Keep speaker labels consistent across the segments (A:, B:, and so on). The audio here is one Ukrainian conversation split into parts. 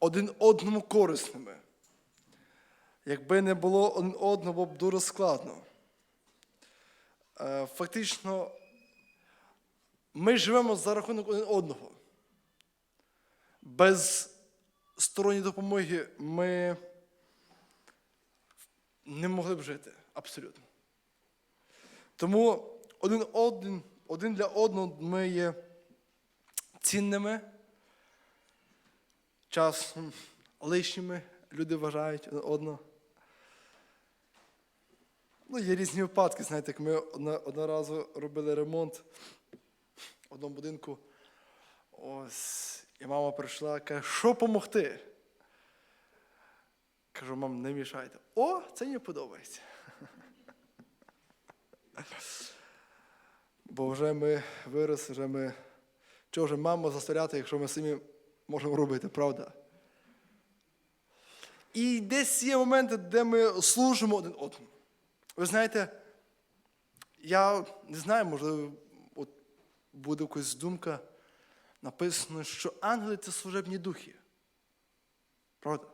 A: один одному корисними. Якби не було один одного, було б дуже складно. Е, Фактично, ми живемо за рахунок один одного. Без сторонньої допомоги ми не могли б жити абсолютно. Тому один, один, один для одного ми є цінними, часом лишніми люди вважають одного. Ну, є різні випадки, знаєте, як ми одного робили ремонт в одному будинку. Ось, і мама прийшла, каже, що допомогти? Кажу, мам, не мішайте. О, це мені подобається. Бо вже ми виросли, вже ми. Чого вже маму заставляти, якщо ми самі можемо робити, правда? І десь є моменти, де ми служимо один одному. Ви знаєте, я не знаю, можливо, от буде якась думка, написано, що ангели це служебні духи. Правда?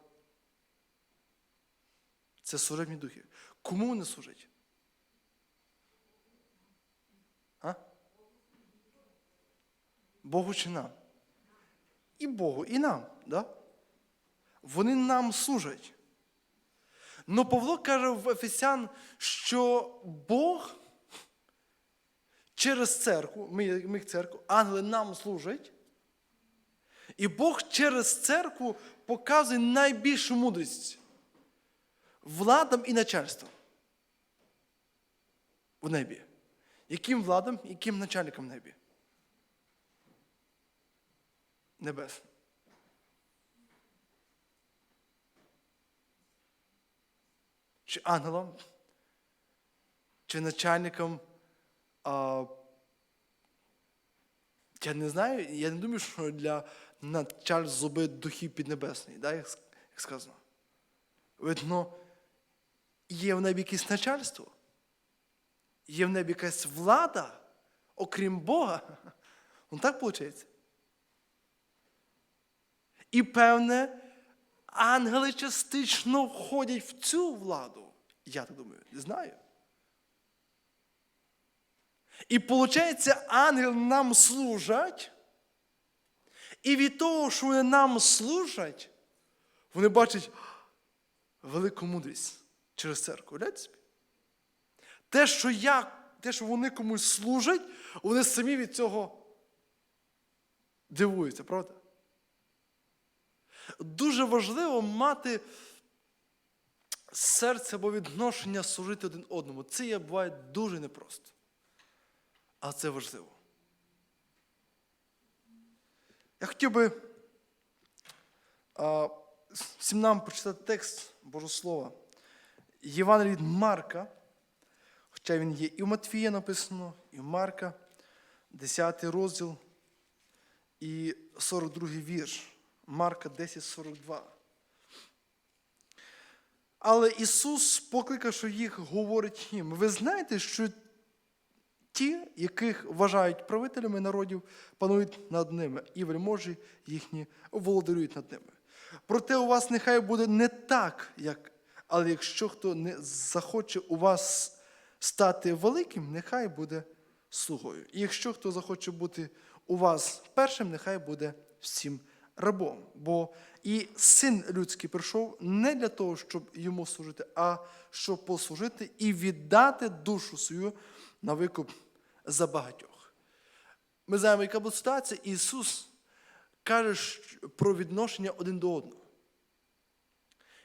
A: Це служебні духи. Кому вони служать? А? Богу чи нам? І Богу, і нам, да? Вони нам служать. Но Павло каже в Ефесян, що Бог через церкву, ми, ми церкву, ангели нам служать, і Бог через церкву показує найбільшу мудрість владам і начальствам в небі. Яким владам, яким начальникам в небі? Небесним. Чи ангелам, чи начальникам. А, я не знаю, я не думаю, що для началь зуби духів піднебесний, да, як сказано. Видно, є в небі якесь начальство, є в небі якась влада, окрім Бога. Ну так виходить. І певне, ангели частично входять в цю владу. Я так думаю, не знаю. І виходить, ангели нам служать, і від того, що вони нам служать, вони бачать велику мудрість через церкву. Те, що я, те, що вони комусь служать, вони самі від цього дивуються, правда? Дуже важливо мати серце або відношення служити один одному. Це є буває дуже непросто. А це важливо. Я хотів би а, всім нам прочитати текст Божого Слова. Євангелій від Марка, хоча він є і в Матфія написано, і в Марка, 10 розділ і 42 вірш. Марка 10,42. Але Ісус, покликавши їх, говорить їм: ви знаєте, що ті, яких вважають правителями народів, панують над ними, і вельможі їхні володарюють над ними. Проте у вас нехай буде не так, як, але якщо хто не захоче у вас стати великим, нехай буде слугою. І якщо хто захоче бути у вас першим, нехай буде всім рабом. Бо і син людський прийшов не для того, щоб йому служити, а щоб послужити і віддати душу свою на викуп за багатьох. Ми знаємо, яка була ситуація. Ісус каже про відношення один до одного.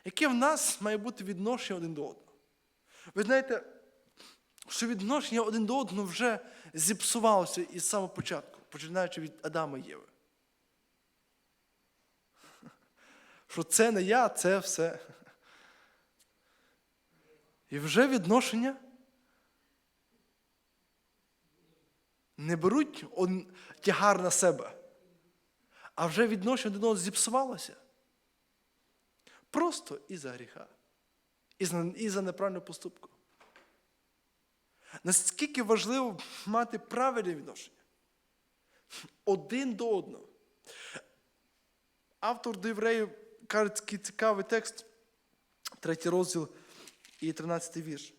A: Яке в нас має бути відношення один до одного? Ви знаєте, що відношення один до одного вже зіпсувалося із самого початку, починаючи від Адама і Єви. Що це не я, це все. І вже відношення не беруть тягар на себе, а вже відношення до одного зіпсувалося. Просто із-за гріха, із-за неправильну поступку. Наскільки важливо мати правильне відношення один до одного. автор до євреїв каже такий цікавий текст, третій розділ і 13 вірш.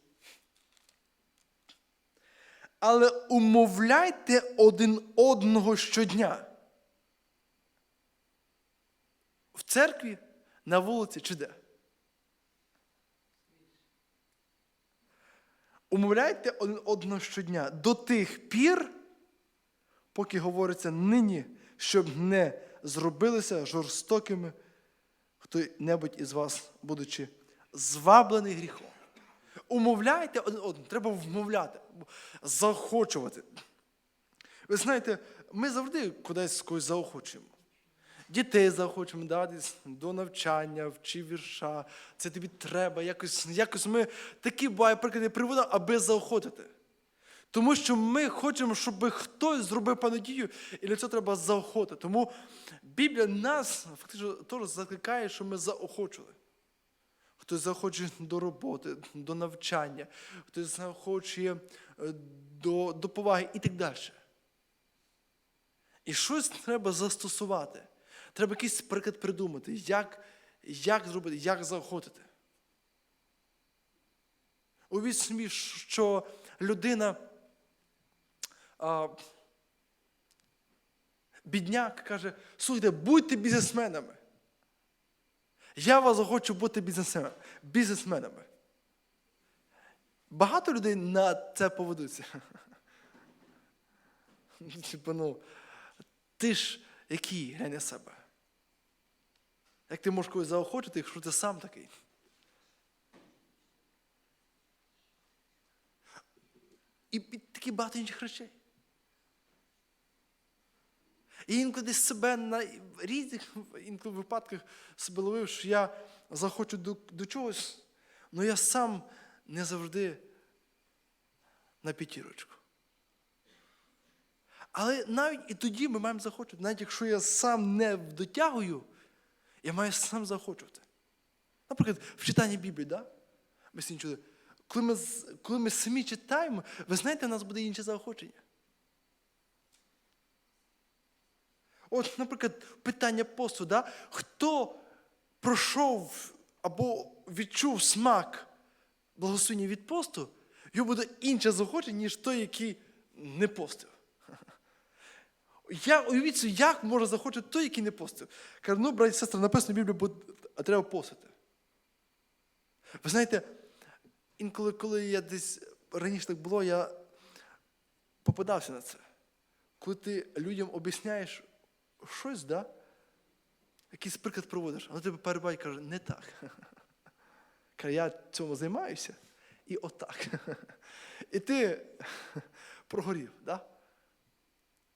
A: Але умовляйте один одного щодня. В церкві, на вулиці чи де? Умовляйте один одного щодня до тих пір, поки говориться нині, щоб не зробилися жорстокими хто-небудь із вас, будучи зваблений гріхом. Умовляйте один одного, треба вмовляти, заохочувати. Ви знаєте, ми завжди кудись когось заохочуємо. Дітей заохочуємо да, десь до навчання, вчи вірша, це тобі треба. Якось, якось ми такі буває приклади приводимо, аби заохотити. Тому що ми хочемо, щоб хтось зробив певну дію, і для цього треба заохотити. Тому Біблія нас фактично теж закликає, що ми заохочували. Хтось заохочує до роботи, до навчання, хтось заохочує е, до, до поваги і так далі. І щось треба застосувати. Треба якийсь приклад придумати, як, як зробити, як заохотити. Увіть собі, що людина, а, бідняк каже, слухайте, будьте бізнесменами. Я вас захочу бути бізнесменами. Багато людей на це поведуться. Типу, ну, ти ж який глянь на себе? Як ти можеш когось заохочити, якщо ти сам такий? І такі багато інших речей. І інколи себе на різних інколи випадках себе ловив, що я захочу до, до чогось, але я сам не завжди на п'ятірочку. Але навіть і тоді ми маємо захочувати, навіть якщо я сам не дотягую, я маю сам захочувати. Наприклад, в читанні Біблії, да? ми чули, коли ми, коли ми самі читаємо, ви знаєте, у нас буде інше заохочення. От, наприклад, питання посту, да? хто пройшов або відчув смак благословення від посту, його буде інше заохочення, ніж той, який не постив. Я, уявіть як може захочити той, який не постив. Каже, ну, браті і сестри, написано в Біблії, бо треба постити. Ви знаєте, інколи, коли я десь раніше так було, я попадався на це. Коли ти людям об'ясняєш щось, да? якийсь приклад проводиш, а на тебе перебай каже, не так. Каже, я цьому займаюся і отак. І ти прогорів, да?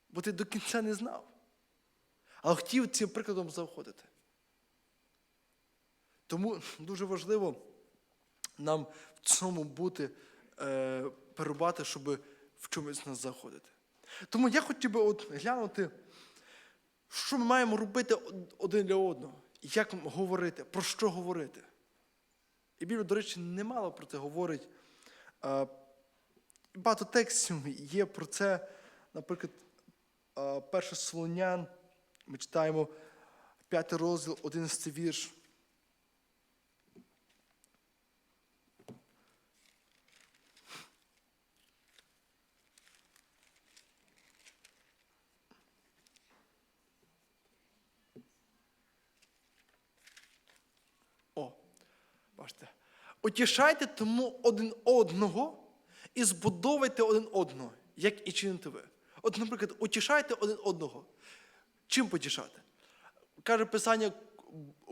A: бо ти до кінця не знав. Але хотів цим прикладом заходити. Тому дуже важливо нам в цьому бути, е, перебувати, щоб в чомусь нас заходити. Тому я хотів би от глянути, що ми маємо робити один для одного, як говорити, про що говорити. І Біблія, до речі, немало про це говорить. Багато текстів є про це, наприклад, перше Солонян, ми читаємо 5 розділ, 11 вірш. О, бачите. Утішайте тому один одного і збудовуйте один одного, як і чините ви. От, наприклад, утішайте один одного. Чим потішати? Каже Писання,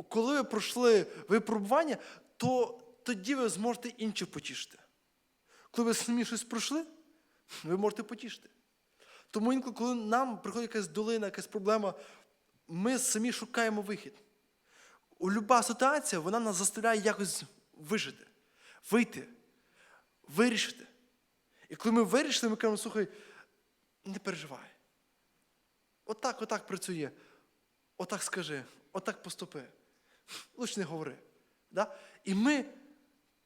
A: коли ви пройшли випробування, то тоді ви зможете інших потішити. Коли ви самі щось пройшли, ви можете потішити. Тому інколи, коли нам приходить якась долина, якась проблема, ми самі шукаємо вихід. У люба ситуація вона нас заставляє якось вижити, вийти, вирішити. І коли ми вирішили, ми кажемо, слухай, не переживай. Отак, отак працює. Отак скажи, отак поступи. Лучше не говори. Да? І ми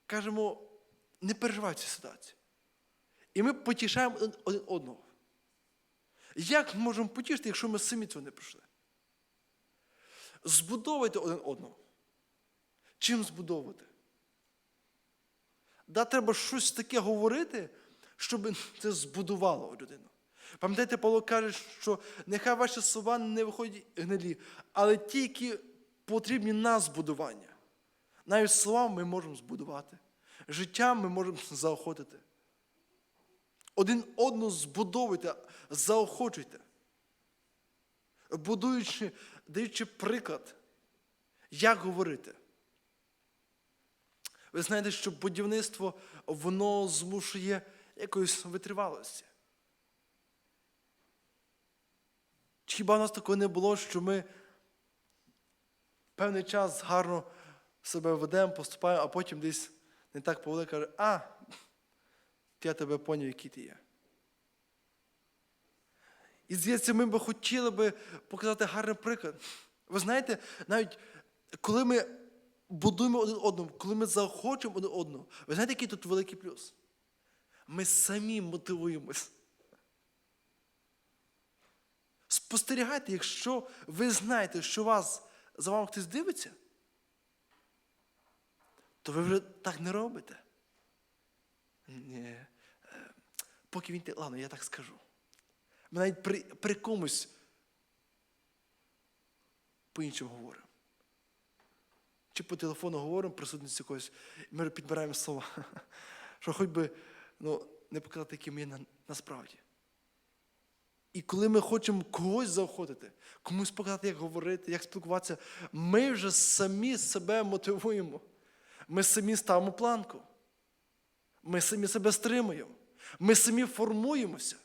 A: кажемо, не переживай цю ситуацію. І ми потішаємо один одного. Як ми можемо потішити, якщо ми самі цього не пройшли? Збудовуйте один одного. Чим збудовувати? Да, треба щось таке говорити, щоб це збудувало людину. Пам'ятаєте, Павло каже, що нехай ваші слова не виходять гнилі, але ті, які потрібні на збудування. Навіть слова ми можемо збудувати, життя ми можемо заохотити. Один одного збудовуйте, заохочуйте, будуючи, даючи приклад, як говорити. Ви знаєте, що будівництво воно змушує якоїсь витривалості. Чи Хіба в нас такого не було, що ми певний час гарно себе ведемо, поступаємо, а потім десь не так повели, каже, а, я тебе поняв, який ти є. І здається, ми б хотіли би показати гарний приклад. Ви знаєте, навіть коли ми будуємо один одному, коли ми заохочуємо один одного, ви знаєте, який тут великий плюс? Ми самі мотивуємось. Спостерігайте, якщо ви знаєте, що вас, за вами хтось дивиться, то ви вже так не робите. Ні. е, Поки він ладно, я так скажу. Ми навіть при, при комусь по-іншому говоримо. Чи по телефону говоримо присутності когось, і ми підбираємо слова, що хоч би ну, не показати, яким є на, насправді. І коли ми хочемо когось заохотити, комусь показати, як говорити, як спілкуватися, ми вже самі себе мотивуємо. Ми самі ставимо планку. Ми самі себе стримуємо. Ми самі формуємося.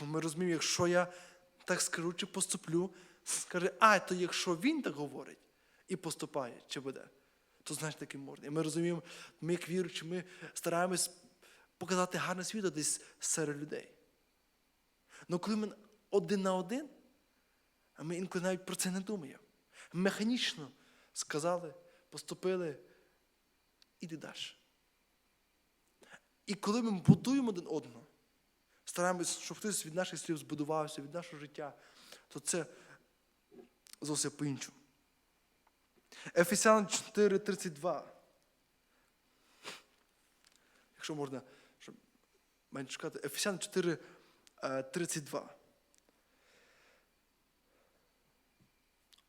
A: Бо ми розуміємо, якщо я так скажу чи поступлю, скаже, а, то якщо він так говорить і поступає, чи буде, то значить таким можна. І ми розуміємо, ми, як віруючі, ми стараємось показати гарне світло десь серед людей. Але коли ми один на один, ми інколи навіть про це не думаємо. Механічно сказали, поступили, іди далі. І коли ми будуємо один одного, стараємось, щоб хтось від наших слів збудувався, від нашого життя, то це зовсім по-іншому. Ефесян 4:32. Якщо можна, щоб менше чекати, Ефесян 4:32.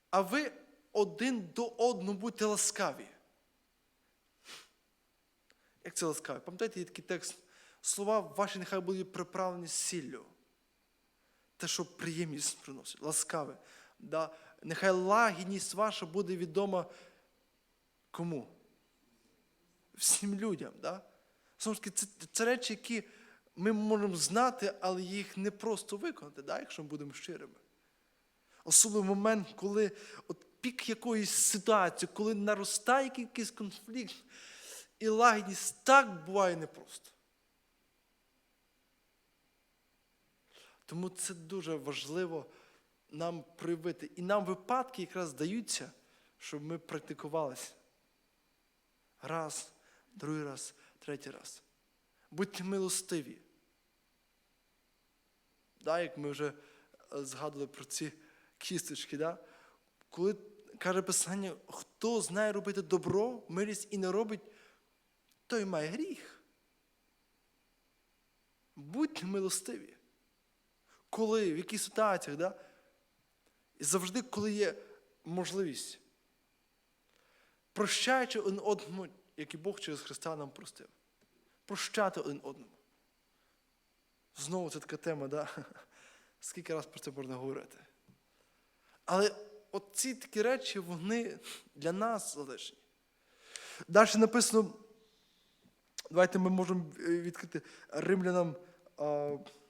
A: А ви один до одного будьте ласкаві. Як це ласкаві? Пам'ятаєте, є такий текст? Слова ваші нехай будуть приправлені сіллю. Те, що приємність приносить, ласкаве. Да? Нехай лагідність ваша буде відома кому? Всім людям. Да? Це, це речі, які ми можемо знати, але їх не просто виконати, да? якщо ми будемо щирими. Особливо момент, коли от пік якоїсь ситуації, коли наростає якийсь конфлікт, і лагідність так буває непросто. Тому це дуже важливо нам проявити. І нам випадки якраз даються, щоб ми практикувалися. Раз, другий раз, третій раз. Будьте милостиві. Да, як ми вже е, згадували про ці кісточки, да? коли каже Писання, хто знає робити добро, милість і не робить, той має гріх. Будьте милостиві. Коли, в яких ситуаціях, да? І завжди, коли є можливість, прощаючи один одному, як і Бог через Христа нам простив. Прощати один одному. Знову це така тема, да? скільки раз про це можна говорити. Але от ці такі речі, вони для нас залежні. Далі написано, давайте ми можемо е, відкрити римлянам,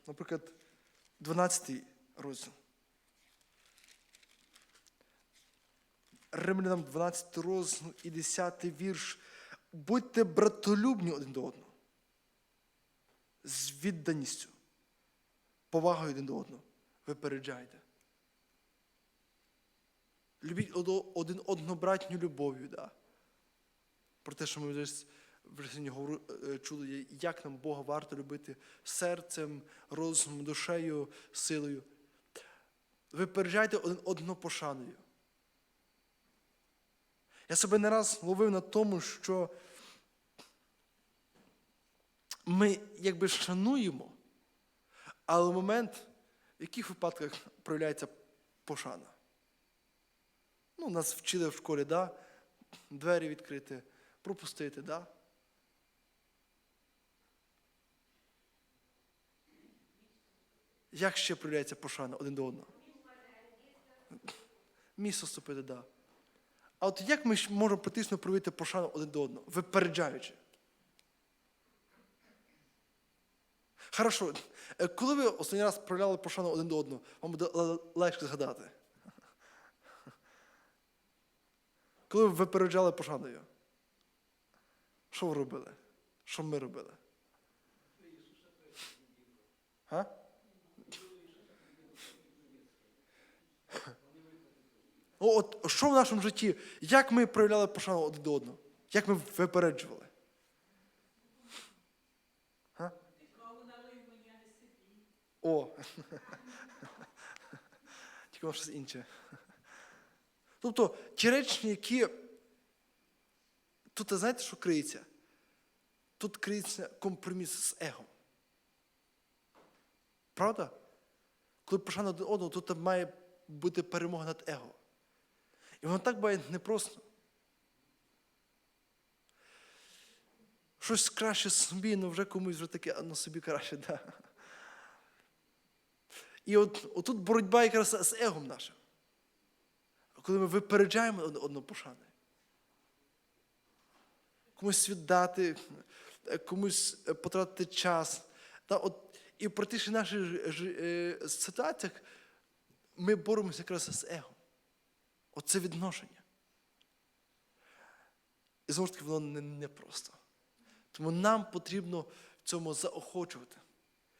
A: наприклад, 12 розділ. Римлянам 12 розділ і 10 вірш. Будьте братолюбні один до одного. З відданістю, повагою один до одного. Випереджайте. Любіть один одного братню любов'ю. Да? Про те, що ми вже, вже сьогодні е, чули, як нам Бога варто любити серцем, розумом, душею, силою. випереджайте один одного пошаною. Я себе не раз ловив на тому, що ми якби шануємо, але в момент, в яких випадках проявляється пошана. Ну, нас вчили в школі, да? двері відкрити, пропустити, да? Як ще проявляється пошана один до одного? Місто ступити. Да. А от як ми можемо практично проявити пошану один до одного, випереджаючи? Хорошо, е, коли ви останній раз проявляли пошану один до одного, вам буде легше згадати. Коли ви випереджали пошаною? Що ви робили? Що ми робили? От що в нашому житті? Як ми проявляли пошану один до одного? Як ми випереджували? О. Тільки щось інше. Тобто ті речі, які. Тут знаєте, що криється? Тут криється компроміс з егом. Правда? Коли пошана один одного, тут має бути перемога над его. І воно так буває непросто. Щось краще собі, ну вже комусь вже таке, ну собі краще, да. І от отут боротьба якраз з егом нашим. Коли ми випереджаємо одного пошани. Комусь віддати, комусь потратити час. Та от, і в практичних наших е, ситуаціях ми боремося якраз з егом. Оце відношення. І знову ж таки, воно не, не. Тому нам потрібно в цьому заохочувати.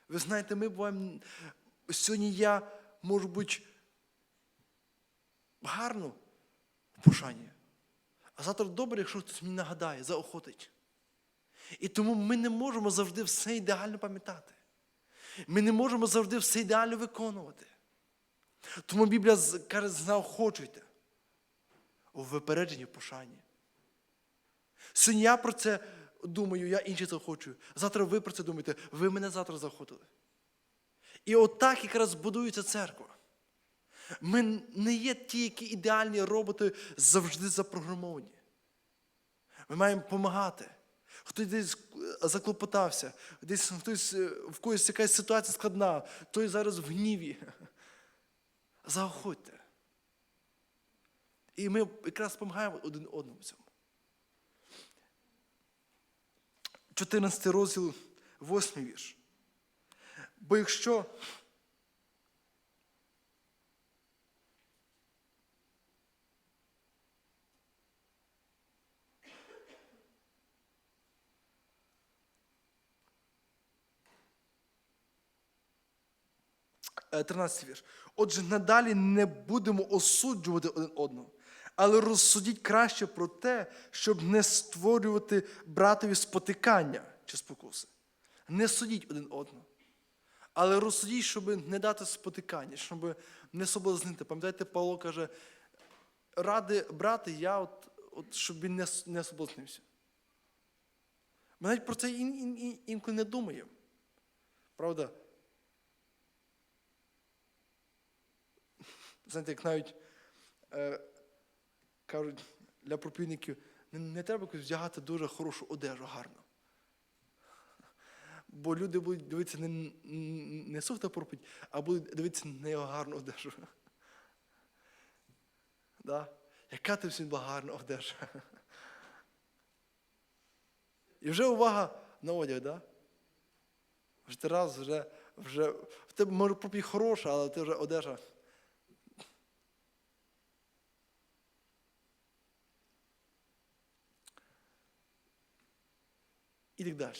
A: Ви знаєте, ми буваємо. Сьогодні я можу бути гарно в пошані. А завтра добре, якщо хтось мені нагадає, заохотить. І тому ми не можемо завжди все ідеально пам'ятати. Ми не можемо завжди все ідеально виконувати. Тому Біблія каже, заохочуйте у випередженні в пошані. Сьогодні я про це думаю, я інші заохочую. Завтра ви про це думаєте, ви мене завтра заохотили. І отак якраз будується церква. Ми не є ті, які ідеальні роботи завжди запрограмовані. Ми маємо допомагати. Хтось десь е, заклопотався, десь хтось е, в когось якась ситуація складна, той зараз в гніві. Заохотьте. І ми якраз допомагаємо один одному цьому. 14 розділ, 8 вірш. Бо якщо Е, 13 вірш. Отже, надалі не будемо осуджувати один одного, але розсудіть краще про те, щоб не створювати братові спотикання чи спокуси. Не судіть один одного. Але розсудіть, щоб не дати спотикання, щоб не соблазнити. Пам'ятаєте, Павло каже, ради брати я, от, от, щоб він не, не соблазнився. Ми навіть про це ін- ін- ін- інколи не думаємо. Правда? Знаєте, як навіть е, кажуть для проповідників, не, не треба вдягати дуже хорошу одежу гарно. Бо люди будуть дивитися не, не сухта проповідь, а будуть дивитися на його гарну одежу. Да? Яка ти всім гарна одежа? І вже увага на одяг, да? Вже раз, вже, вже в тебе може проповідь хороша, але ти вже одежа. Так далі.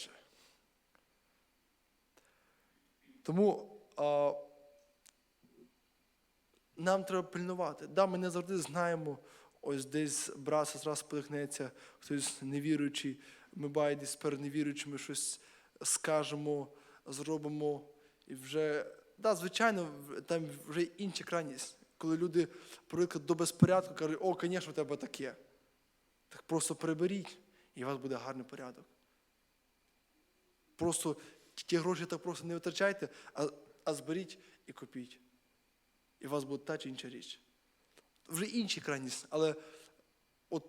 A: Тому а, нам треба пильнувати. Да, ми не завжди знаємо, ось десь брат раз спотикнеться, хтось невіруючий, ми буває десь перед невіруючими щось скажемо, зробимо, і вже да, звичайно, там вже інша крайність, коли люди привикли до безпорядку, кажуть, о, звісно, в тебе таке. Так просто приберіть, і у вас буде гарний порядок. Просто ті гроші так просто не витрачайте, а, а зберіть і купіть. І у вас буде та чи інша річ. Вже інші крайність, але от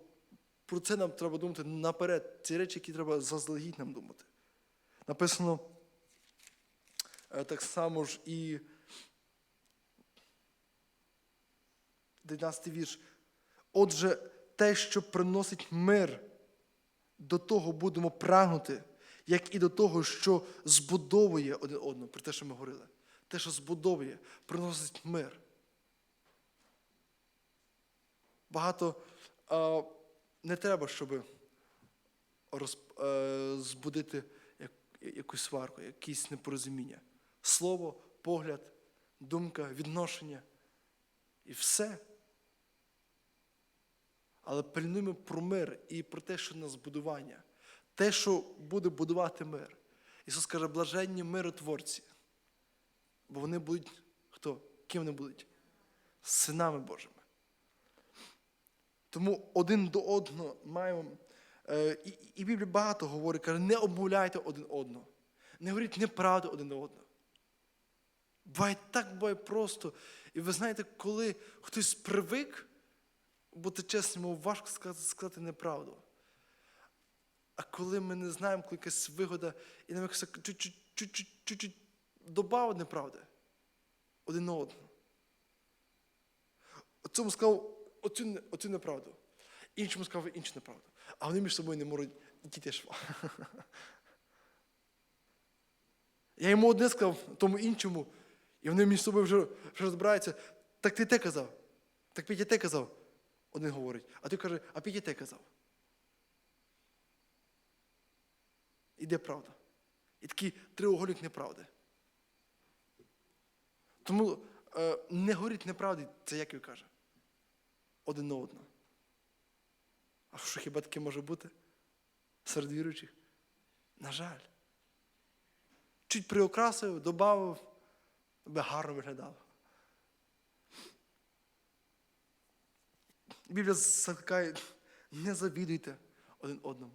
A: про це нам треба думати наперед. Ці речі, які треба заздалегідь нам думати. Написано е, так само ж і 19 вірш. Отже, те, що приносить мир, до того будемо прагнути, як і до того, що збудовує один одного, про те, що ми говорили. Те, що збудовує, приносить мир. Багато а, не треба, щоб роз, е, збудити як, якусь сварку, якісь непорозуміння. Слово, погляд, думка, відношення і все. Але пильнуємо про мир і про те, що на збудування, те, що буде будувати мир. Ісус каже, блаженні миротворці. Бо вони будуть хто? Ким вони будуть? Синами Божими. Тому один до одного маємо. е, І, і Біблія багато говорить, каже, не обмовляйте один одного. Не говоріть неправду один до одного. Буває так буває просто. І ви знаєте, коли хтось привик бути чесним, важко сказати, сказати неправду. А коли ми не знаємо, коли якась вигода, і нам якось чуть-чуть добавить неправди один на одного. Цьому сказав оцю, оцю неправду. Іншому сказав іншу неправду. А вони між собою не можуть дійти шва. Я йому одне сказав, тому іншому, і вони між собою вже, вже розбираються. Так ти те казав. Так Петя те казав. Один говорить, а ти каже, а Петя те казав. Іде правда. І такий триугольник неправди. Тому е, не говоріть неправди, це як він каже. Один на одного. А що хіба таке може бути? Серед віруючих? На жаль. Чуть приокрасив, додав, би гарно виглядав. Біблія закликає, не завідуйте один одному.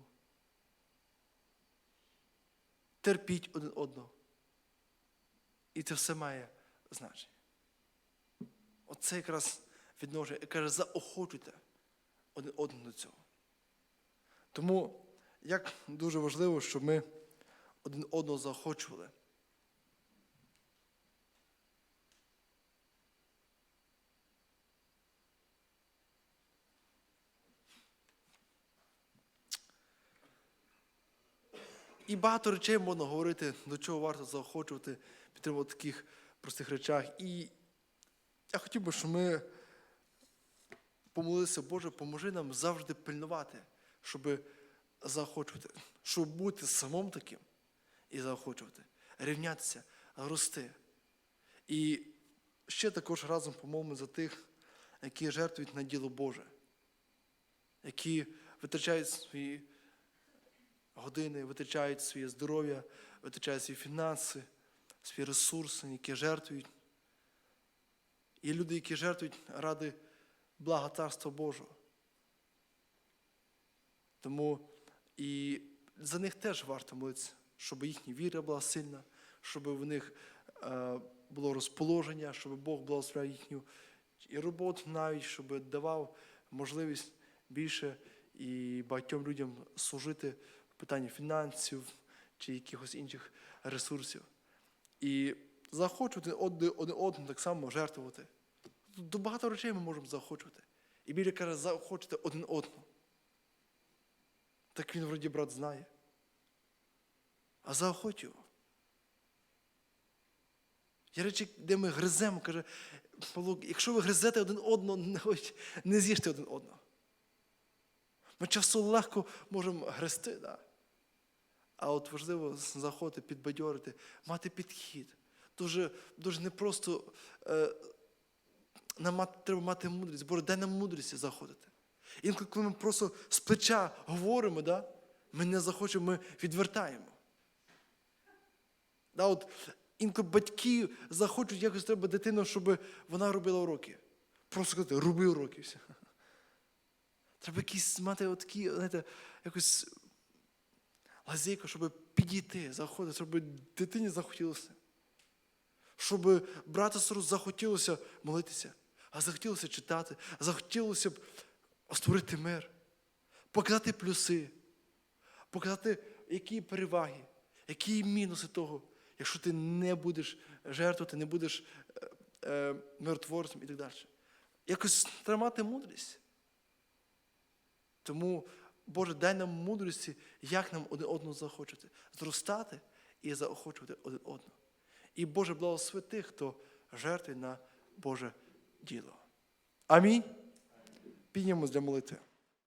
A: Терпіть один одного. І це все має значення. Оце якраз відношення, і каже, заохочуйте один одного до цього. Тому як дуже важливо, щоб ми один одного заохочували. І багато речей можна говорити, до чого варто заохочувати, підтримувати таких простих речах. І я хотів би, щоб ми помолилися, Боже, поможи нам завжди пильнувати, щоб заохочувати, щоб бути самим таким і заохочувати, рівнятися, рости. І ще також разом помолимо за тих, які жертвують на діло Боже, які витрачають свої години, витрачають своє здоров'я, витрачають свої фінанси, свої ресурси, які жертвують. Є люди, які жертвують ради блага Царства Божого. Тому і за них теж варто молитися, щоб їхня віра була сильна, щоб в них е, було розположення, щоб Бог благословляв їхню і роботу навіть, щоб давав можливість більше і багатьом людям служити питанні фінансів чи якихось інших ресурсів. І заохочувати один одного так само жертвувати. До багато речей ми можемо заохочувати. І Біблія каже, заохочуйте один одного. Так він вроді брат знає. А заохочу його. Є речі, де ми гриземо, каже, Павло, якщо ви гризете один одного, не, з'їжте один одного. Ми часто легко можемо гризти, да? А от важливо заходити, підбадьорити, мати підхід. Дуже, дуже непросто е, нам треба мати мудрість. Боже, дай нам мудрість заходити. Інколи, коли ми просто з плеча говоримо, да, ми не захочемо, ми відвертаємо. Да, от, інколи батьки захочуть якось треба дитину, щоб вона робила уроки. Просто сказати, роби уроки. Треба якісь мати отакі, знаєте, якось лазейку, щоб підійти, заходити, щоб дитині захотілося. Щоб брату сестру захотілося молитися, а захотілося читати, а захотілося б створити мир, показати плюси, показати, які переваги, які мінуси того, якщо ти не будеш жертвувати, не будеш е, е, миротворцем і так далі. Якось тримати мудрість. Тому, Боже, дай нам мудрості, як нам один одного заохочувати, зростати і заохочувати один одного. І Боже, благослови тих, хто жертвує на Боже діло. Амінь. Піднімемось для молитви.